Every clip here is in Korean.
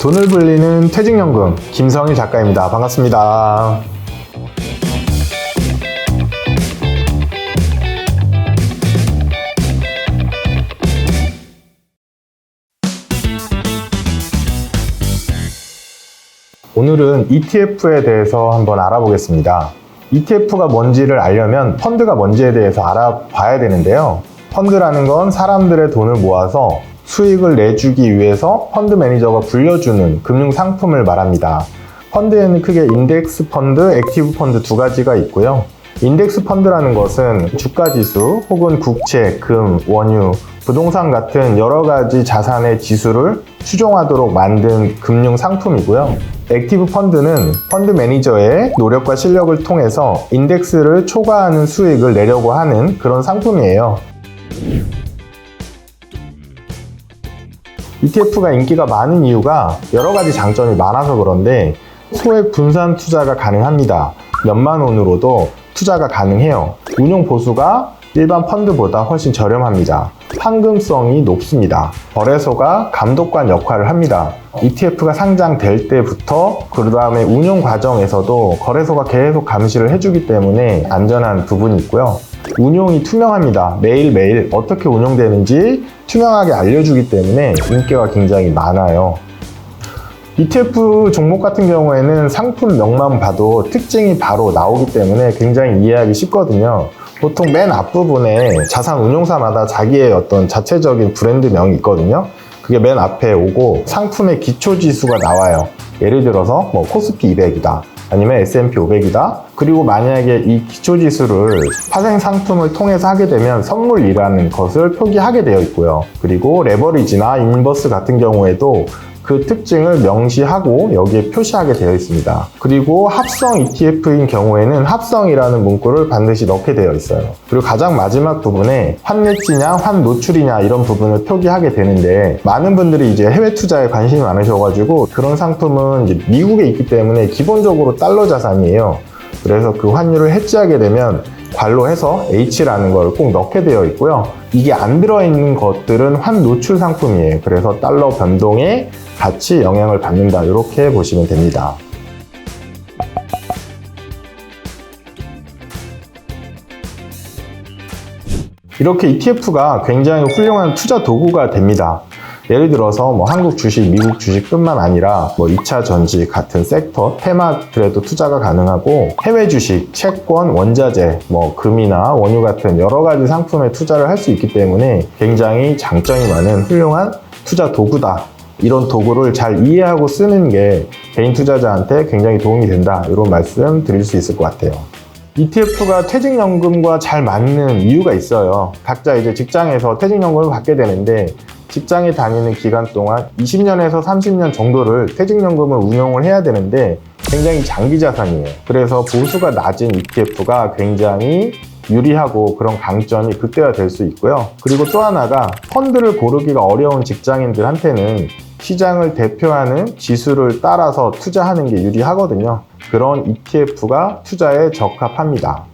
돈을 불리는 퇴직연금 김성일 작가입니다. 반갑습니다. 오늘은 ETF에 대해서 한번 알아보겠습니다. ETF가 뭔지를 알려면 펀드가 뭔지에 대해서 알아봐야 되는데요. 펀드라는 건 사람들의 돈을 모아서 수익을 내주기 위해서 펀드 매니저가 불려주는 금융 상품을 말합니다. 펀드에는 크게 인덱스 펀드, 액티브 펀드 두 가지가 있고요. 인덱스 펀드라는 것은 주가 지수 혹은 국채, 금, 원유, 부동산 같은 여러 가지 자산의 지수를 추종하도록 만든 금융 상품이고요. 액티브 펀드는 펀드 매니저의 노력과 실력을 통해서 인덱스를 초과하는 수익을 내려고 하는 그런 상품이에요. ETF가 인기가 많은 이유가 여러 가지 장점이 많아서 그런데 소액 분산 투자가 가능합니다. 몇만 원으로도 투자가 가능해요. 운용 보수가 일반 펀드보다 훨씬 저렴합니다. 황금성이 높습니다. 거래소가 감독관 역할을 합니다. ETF가 상장될 때부터 그 다음에 운용 과정에서도 거래소가 계속 감시를 해주기 때문에 안전한 부분이 있고요. 운용이 투명합니다. 매일매일 어떻게 운용되는지 투명하게 알려주기 때문에 인기가 굉장히 많아요. ETF 종목 같은 경우에는 상품 명만 봐도 특징이 바로 나오기 때문에 굉장히 이해하기 쉽거든요. 보통 맨 앞부분에 자산 운용사마다 자기의 어떤 자체적인 브랜드명이 있거든요. 그게 맨 앞에 오고 상품의 기초 지수가 나와요. 예를 들어서 뭐 코스피 200이다. 아니면 S&P 500이다. 그리고 만약에 이 기초 지수를 파생 상품을 통해서 하게 되면 선물이라는 것을 표기하게 되어 있고요. 그리고 레버리지나 인버스 같은 경우에도 그 특징을 명시하고 여기에 표시하게 되어 있습니다. 그리고 합성 ETF인 경우에는 합성이라는 문구를 반드시 넣게 되어 있어요. 그리고 가장 마지막 부분에 환매지냐 환노출이냐 이런 부분을 표기하게 되는데 많은 분들이 이제 해외 투자에 관심이 많으셔가지고 그런 상품은 미국에 있기 때문에 기본적으로 달러 자산이에요. 그래서 그 환율을 해지하게 되면 관로해서 H라는 걸 꼭 넣게 되어 있고요. 이게 안 들어있는 것들은 환 노출 상품이에요. 그래서 달러 변동에 같이 영향을 받는다. 이렇게 보시면 됩니다. 이렇게 ETF가 굉장히 훌륭한 투자 도구가 됩니다. 예를 들어서 뭐 한국 주식, 미국 주식뿐만 아니라 뭐 2차 전지 같은 섹터, 테마들에도 투자가 가능하고 해외 주식, 채권, 원자재, 뭐 금이나 원유 같은 여러 가지 상품에 투자를 할 수 있기 때문에 굉장히 장점이 많은 훌륭한 투자 도구다. 이런 도구를 잘 이해하고 쓰는 게 개인 투자자한테 굉장히 도움이 된다. 이런 말씀 드릴 수 있을 것 같아요. ETF가 퇴직연금과 잘 맞는 이유가 있어요. 각자 이제 직장에서 퇴직연금을 받게 되는데 직장에 다니는 기간 동안 20년에서 30년 정도를 퇴직연금을 운용을 해야 되는데 굉장히 장기 자산이에요. 그래서 보수가 낮은 ETF가 굉장히 유리하고 그런 강점이 극대화될 수 있고요. 그리고 또 하나가 펀드를 고르기가 어려운 직장인들한테는 시장을 대표하는 지수를 따라서 투자하는 게 유리하거든요. 그런 ETF가 투자에 적합합니다.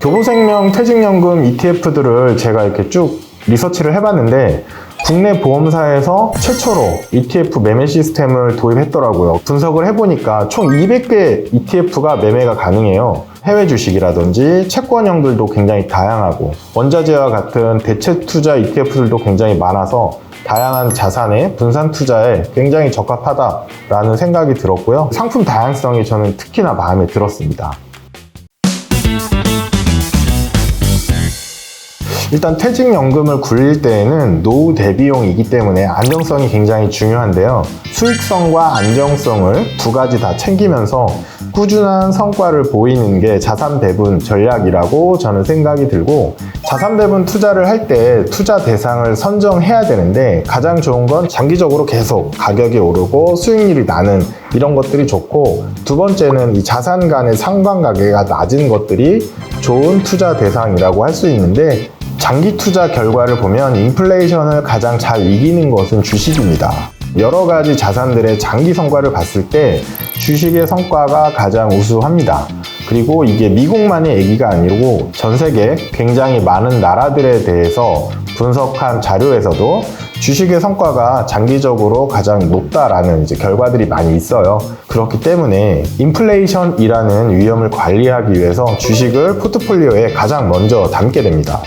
교보생명 퇴직연금 ETF들을 제가 이렇게 쭉 리서치를 해봤는데 국내 보험사에서 최초로 ETF 매매 시스템을 도입했더라고요. 분석을 해보니까 총 200개 ETF가 매매가 가능해요. 해외 주식이라든지 채권형들도 굉장히 다양하고 원자재와 같은 대체 투자 ETF들도 굉장히 많아서 다양한 자산의 분산 투자에 굉장히 적합하다라는 생각이 들었고요. 상품 다양성이 저는 특히나 마음에 들었습니다. 일단 퇴직연금을 굴릴 때에는 노후 대비용이기 때문에 안정성이 굉장히 중요한데요. 수익성과 안정성을 두 가지 다 챙기면서 꾸준한 성과를 보이는 게 자산 배분 전략이라고 저는 생각이 들고 자산 배분 투자를 할 때 투자 대상을 선정해야 되는데 가장 좋은 건 장기적으로 계속 가격이 오르고 수익률이 나는 이런 것들이 좋고 두 번째는 이 자산 간의 상관관계가 낮은 것들이 좋은 투자 대상이라고 할 수 있는데 장기 투자 결과를 보면 인플레이션을 가장 잘 이기는 것은 주식입니다. 여러 가지 자산들의 장기 성과를 봤을 때 주식의 성과가 가장 우수합니다. 그리고 이게 미국만의 얘기가 아니고 전 세계 굉장히 많은 나라들에 대해서 분석한 자료에서도 주식의 성과가 장기적으로 가장 높다라는 이제 결과들이 많이 있어요. 그렇기 때문에 인플레이션이라는 위험을 관리하기 위해서 주식을 포트폴리오에 가장 먼저 담게 됩니다.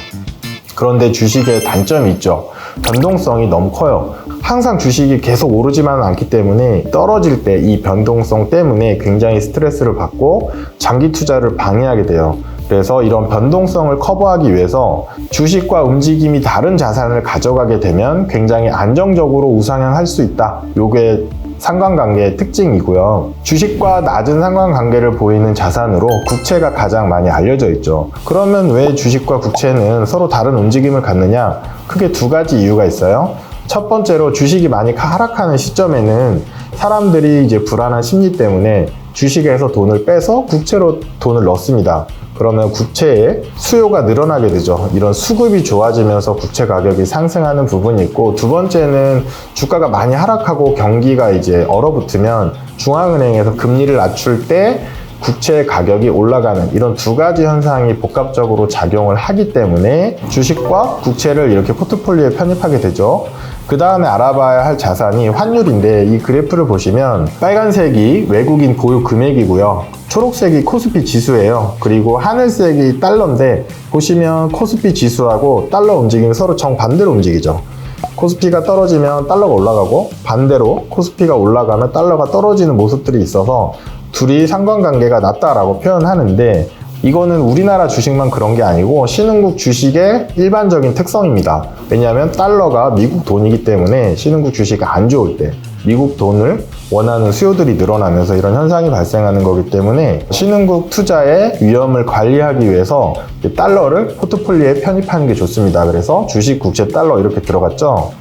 그런데 주식의 단점이 있죠. 변동성이 너무 커요. 항상 주식이 계속 오르지만은 않기 때문에 떨어질 때 이 변동성 때문에 굉장히 스트레스를 받고 장기 투자를 방해하게 돼요. 그래서 이런 변동성을 커버하기 위해서 주식과 움직임이 다른 자산을 가져가게 되면 굉장히 안정적으로 우상향할 수 있다. 요게 상관관계의 특징이고요. 주식과 낮은 상관관계를 보이는 자산으로 국채가 가장 많이 알려져 있죠. 그러면 왜 주식과 국채는 서로 다른 움직임을 갖느냐? 크게 두 가지 이유가 있어요. 첫 번째로 주식이 많이 하락하는 시점에는 사람들이 이제 불안한 심리 때문에 주식에서 돈을 빼서 국채로 돈을 넣습니다. 그러면 국채의 수요가 늘어나게 되죠. 이런 수급이 좋아지면서 국채 가격이 상승하는 부분이 있고 두 번째는 주가가 많이 하락하고 경기가 이제 얼어붙으면 중앙은행에서 금리를 낮출 때 국채 가격이 올라가는 이런 두 가지 현상이 복합적으로 작용을 하기 때문에 주식과 국채를 이렇게 포트폴리오에 편입하게 되죠. 그 다음에 알아봐야 할 자산이 환율인데 이 그래프를 보시면 빨간색이 외국인 보유 금액이고요. 초록색이 코스피 지수예요. 그리고 하늘색이 달러인데 보시면 코스피 지수하고 달러 움직임이 서로 정반대로 움직이죠. 코스피가 떨어지면 달러가 올라가고 반대로 코스피가 올라가면 달러가 떨어지는 모습들이 있어서 둘이 상관관계가 낮다라고 표현하는데 이거는 우리나라 주식만 그런 게 아니고 신흥국 주식의 일반적인 특성입니다. 왜냐하면 달러가 미국 돈이기 때문에 신흥국 주식이 안 좋을 때 미국 돈을 원하는 수요들이 늘어나면서 이런 현상이 발생하는 거기 때문에 신흥국 투자의 위험을 관리하기 위해서 달러를 포트폴리오에 편입하는 게 좋습니다. 그래서 주식, 국채, 달러 이렇게 들어갔죠.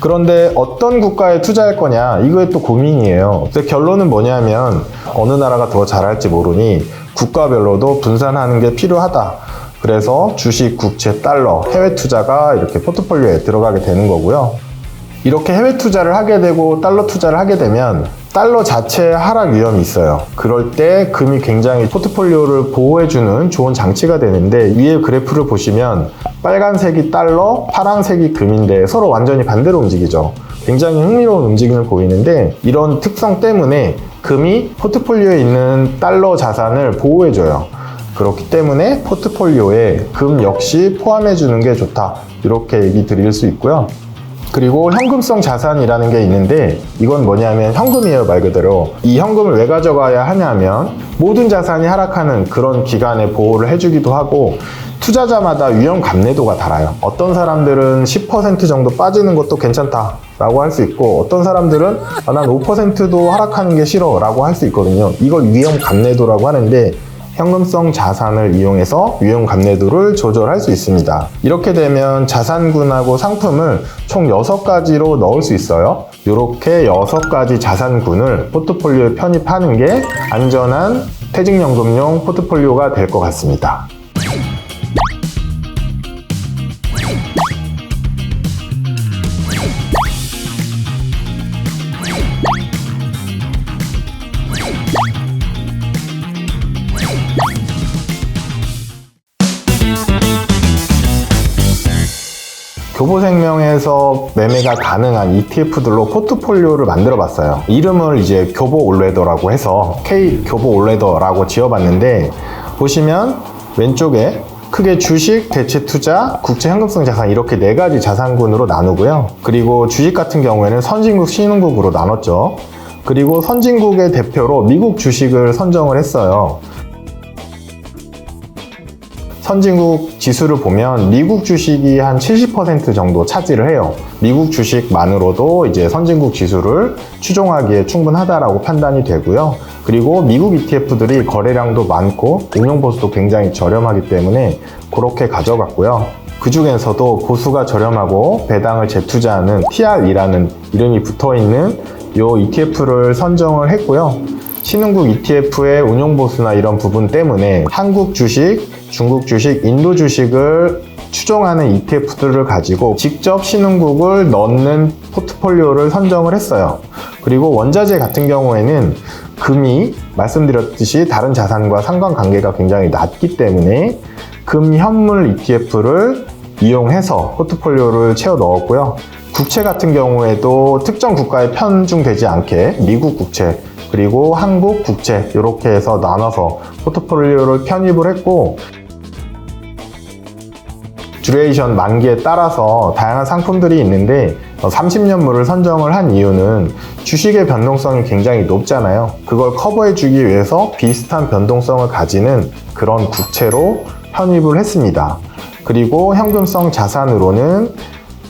그런데 어떤 국가에 투자할 거냐 이거에 또 고민이에요. 그래서 결론은 뭐냐면 어느 나라가 더 잘할지 모르니 국가별로도 분산하는 게 필요하다. 그래서 주식, 국채, 달러, 해외 투자가 이렇게 포트폴리오에 들어가게 되는 거고요. 이렇게 해외 투자를 하게 되고 달러 투자를 하게 되면 달러 자체의 하락 위험이 있어요. 그럴 때 금이 굉장히 포트폴리오를 보호해주는 좋은 장치가 되는데 위에 그래프를 보시면 빨간색이 달러, 파란색이 금인데 서로 완전히 반대로 움직이죠. 굉장히 흥미로운 움직임을 보이는데 이런 특성 때문에 금이 포트폴리오에 있는 달러 자산을 보호해줘요. 그렇기 때문에 포트폴리오에 금 역시 포함해주는 게 좋다. 이렇게 얘기 드릴 수 있고요. 그리고 현금성 자산이라는 게 있는데 이건 뭐냐면 현금이에요 말 그대로. 이 현금을 왜 가져가야 하냐면 모든 자산이 하락하는 그런 기간에 보호를 해주기도 하고 투자자마다 위험 감내도가 달라요. 어떤 사람들은 10% 정도 빠지는 것도 괜찮다 라고 할 수 있고 어떤 사람들은 아, 난 5%도 하락하는 게 싫어 라고 할 수 있거든요. 이걸 위험 감내도라고 하는데 현금성 자산을 이용해서 위험 감내도를 조절할 수 있습니다. 이렇게 되면 자산군하고 상품을 총 6가지로 넣을 수 있어요. 이렇게 6가지 자산군을 포트폴리오에 편입하는 게 안전한 퇴직연금용 포트폴리오가 될 것 같습니다. 교보생명에서 매매가 가능한 ETF들로 포트폴리오를 만들어 봤어요. 이름을 이제 교보 올레더라고 해서 K 교보 올레더라고 지어봤는데 보시면 왼쪽에 크게 주식, 대체 투자, 국채 현금성 자산 이렇게 네 가지 자산군으로 나누고요. 그리고 주식 같은 경우에는 선진국, 신흥국으로 나눴죠. 그리고 선진국의 대표로 미국 주식을 선정을 했어요. 선진국 지수를 보면 미국 주식이 한 70% 정도 차지를 해요. 미국 주식만으로도 이제 선진국 지수를 추종하기에 충분하다라고 판단이 되고요. 그리고 미국 ETF들이 거래량도 많고 운용 보수도 굉장히 저렴하기 때문에 그렇게 가져갔고요. 그 중에서도 보수가 저렴하고 배당을 재투자하는 TR이라는 이름이 붙어 있는 이 ETF를 선정을 했고요. 신흥국 ETF의 운용 보수나 이런 부분 때문에 한국 주식, 중국 주식, 인도 주식을 추종하는 ETF들을 가지고 직접 신흥국을 넣는 포트폴리오를 선정을 했어요. 그리고 원자재 같은 경우에는 금이 말씀드렸듯이 다른 자산과 상관관계가 굉장히 낮기 때문에 금 현물 ETF를 이용해서 포트폴리오를 채워 넣었고요. 국채 같은 경우에도 특정 국가에 편중되지 않게 미국 국채 그리고 한국 국채 이렇게 해서 나눠서 포트폴리오를 편입을 했고 듀레이션 만기에 따라서 다양한 상품들이 있는데 30년물을 선정을 한 이유는 주식의 변동성이 굉장히 높잖아요. 그걸 커버해 주기 위해서 비슷한 변동성을 가지는 그런 국채로 편입을 했습니다. 그리고 현금성 자산으로는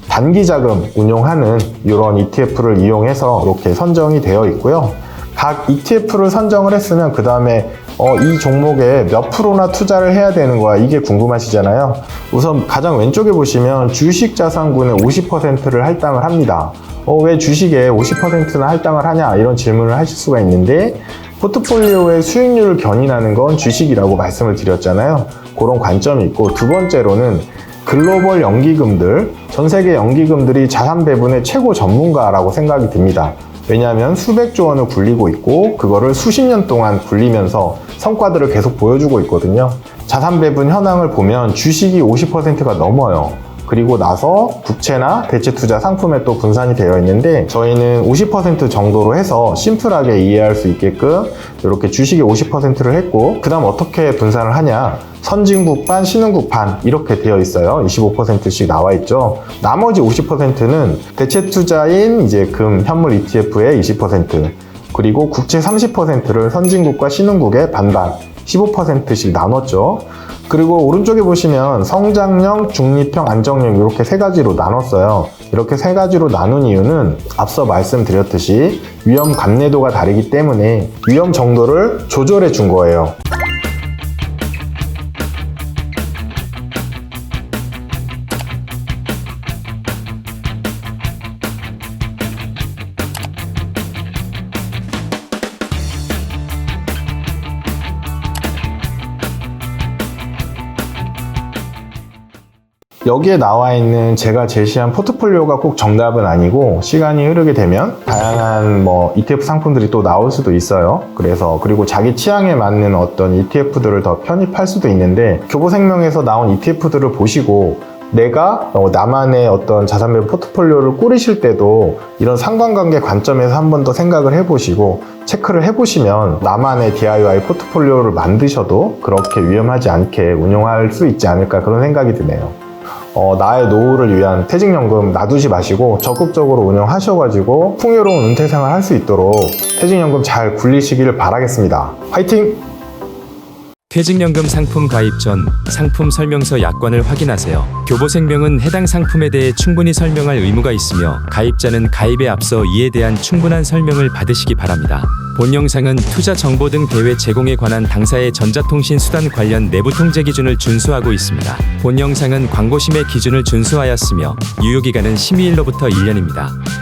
단기 자금 운용하는 이런 ETF를 이용해서 이렇게 선정이 되어 있고요. 각 ETF를 선정을 했으면 그 다음에 어, 이 종목에 몇 프로나 투자를 해야 되는 거야 이게 궁금하시잖아요. 우선 가장 왼쪽에 보시면 주식 자산군의 50%를 할당을 합니다. 어, 왜 주식에 50%나 할당을 하냐 이런 질문을 하실 수가 있는데 포트폴리오의 수익률을 견인하는 건 주식이라고 말씀을 드렸잖아요. 그런 관점이 있고 두 번째로는 글로벌 연기금들, 전 세계 연기금들이 자산 배분의 최고 전문가라고 생각이 듭니다. 왜냐하면 수백조 원을 굴리고 있고 그거를 수십 년 동안 굴리면서 성과들을 계속 보여주고 있거든요. 자산 배분 현황을 보면 주식이 50%가 넘어요. 그리고 나서 국채나 대체 투자 상품에 또 분산이 되어 있는데 저희는 50% 정도로 해서 심플하게 이해할 수 있게끔 이렇게 주식이 50%를 했고 그 다음 어떻게 분산을 하냐 선진국 반, 신흥국 반 이렇게 되어 있어요. 25%씩 나와 있죠. 나머지 50%는 대체 투자인 이제 금 현물 ETF의 20% 그리고 국채 30%를 선진국과 신흥국의 반반 15%씩 나눴죠. 그리고 오른쪽에 보시면 성장형, 중립형, 안정형 이렇게 세 가지로 나눴어요. 이렇게 세 가지로 나눈 이유는 앞서 말씀드렸듯이 위험 감내도가 다르기 때문에 위험 정도를 조절해 준 거예요. 여기에 나와 있는 제가 제시한 포트폴리오가 꼭 정답은 아니고 시간이 흐르게 되면 다양한 뭐 ETF 상품들이 또 나올 수도 있어요. 그래서 그리고 자기 취향에 맞는 어떤 ETF들을 더 편입할 수도 있는데 교보생명에서 나온 ETF들을 보시고 내가 어, 나만의 어떤 자산 배분 포트폴리오를 꾸리실 때도 이런 상관관계 관점에서 한 번 더 생각을 해보시고 체크를 해보시면 나만의 DIY 포트폴리오를 만드셔도 그렇게 위험하지 않게 운용할 수 있지 않을까 그런 생각이 드네요. 어, 나의 노후를 위한 퇴직연금 놔두지 마시고 적극적으로 운영하셔가지고 풍요로운 은퇴 생활 할 수 있도록 퇴직연금 잘 굴리시기를 바라겠습니다. 화이팅! 퇴직연금 상품 가입 전 상품 설명서 약관을 확인하세요. 교보생명은 해당 상품에 대해 충분히 설명할 의무가 있으며 가입자는 가입에 앞서 이에 대한 충분한 설명을 받으시기 바랍니다. 본 영상은 투자 정보 등 대외 제공에 관한 당사의 전자통신 수단 관련 내부 통제 기준을 준수하고 있습니다. 본 영상은 광고심의 기준을 준수하였으며 유효기간은 심의일로부터 1년입니다.